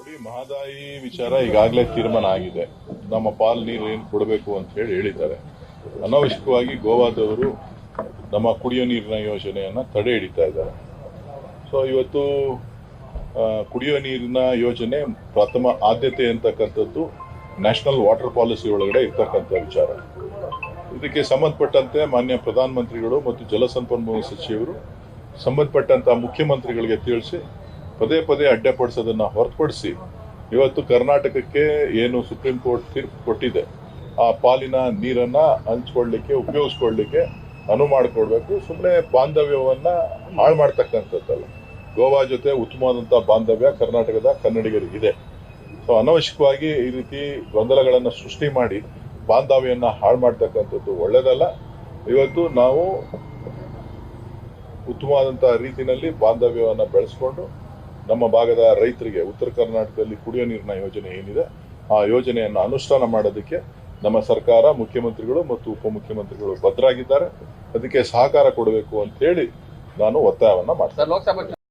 ನೋಡಿ, ಮಹದಾಯಿ ವಿಚಾರ ಈಗಾಗಲೇ ತೀರ್ಮಾನ ಆಗಿದೆ. ನಮ್ಮ ಪಾಲ್ ನೀರು ಏನು ಕೊಡಬೇಕು ಅಂತ ಹೇಳಿ ಹೇಳಿದ್ದಾರೆ. ಅನಾವಶ್ಯಕವಾಗಿ ಗೋವಾದವರು ನಮ್ಮ ಕುಡಿಯೋ ನೀರಿನ ಯೋಜನೆಯನ್ನ ತಡೆ ಹಿಡಿತಾ ಇದ್ದಾರೆ. ಸೊ ಇವತ್ತು ಕುಡಿಯೋ ನೀರಿನ ಯೋಜನೆ ಪ್ರಥಮ ಆದ್ಯತೆ ಅಂತಕ್ಕಂಥದ್ದು ನ್ಯಾಷನಲ್ ವಾಟರ್ ಪಾಲಿಸಿ ಒಳಗಡೆ ಇರ್ತಕ್ಕಂಥ ವಿಚಾರ. ಇದಕ್ಕೆ ಸಂಬಂಧಪಟ್ಟಂತೆ ಮಾನ್ಯ ಪ್ರಧಾನಮಂತ್ರಿಗಳು ಮತ್ತು ಜಲಸಂಪನ್ಮೂಲ ಸಚಿವರು ಸಂಬಂಧಪಟ್ಟಂತಹ ಮುಖ್ಯಮಂತ್ರಿಗಳಿಗೆ ತಿಳಿಸಿ ಪದೇ ಪದೇ ಅಡ್ಡಪಡಿಸೋದನ್ನು ಹೊರತುಪಡಿಸಿ ಇವತ್ತು ಕರ್ನಾಟಕಕ್ಕೆ ಏನು ಸುಪ್ರೀಂ ಕೋರ್ಟ್ ತೀರ್ಪು ಕೊಟ್ಟಿದೆ, ಆ ಪಾಲಿನ ನೀರನ್ನ ಹಂಚ್ಕೊಳ್ಳಿಕ್ಕೆ, ಉಪಯೋಗಿಸ್ಕೊಳ್ಳಿಕ್ಕೆ ಅನುವು ಮಾಡಿಕೊಡ್ಬೇಕು. ಸುಮ್ಮನೆ ಬಾಂಧವ್ಯವನ್ನು ಹಾಳು ಮಾಡ್ತಕ್ಕಂಥದ್ದಲ್ಲ. ಗೋವಾ ಜೊತೆ ಉತ್ತಮವಾದಂಥ ಬಾಂಧವ್ಯ ಕರ್ನಾಟಕದ ಕನ್ನಡಿಗರಿಗಿದೆ ಸೊ ಅನವಶ್ಯಕವಾಗಿ ಈ ರೀತಿ ಗೊಂದಲಗಳನ್ನು ಸೃಷ್ಟಿ ಮಾಡಿ ಬಾಂಧವ್ಯವನ್ನು ಹಾಳು ಮಾಡ್ತಕ್ಕಂಥದ್ದು ಒಳ್ಳೆಯದಲ್ಲ ಇವತ್ತು ನಾವು ಉತ್ತಮವಾದಂಥ ರೀತಿಯಲ್ಲಿ ಬಾಂಧವ್ಯವನ್ನು ಬೆಳೆಸ್ಕೊಂಡು ನಮ್ಮ ಭಾಗದ ರೈತರಿಗೆ ಉತ್ತರ ಕರ್ನಾಟಕದಲ್ಲಿ ಕುಡಿಯೋ ನೀರಿನ ಯೋಜನೆ ಏನಿದೆ, ಆ ಯೋಜನೆಯನ್ನು ಅನುಷ್ಠಾನ ಮಾಡೋದಕ್ಕೆ ನಮ್ಮ ಸರ್ಕಾರ ಮುಖ್ಯಮಂತ್ರಿಗಳು ಮತ್ತು ಉಪಮುಖ್ಯಮಂತ್ರಿಗಳು ಭದ್ರಾಗಿದ್ದಾರೆ. ಅದಕ್ಕೆ ಸಹಕಾರ ಕೊಡಬೇಕು ಅಂತ ಹೇಳಿ ನಾನು ಒತ್ತಾಯವನ್ನು ಮಾಡ್ತೇನೆ.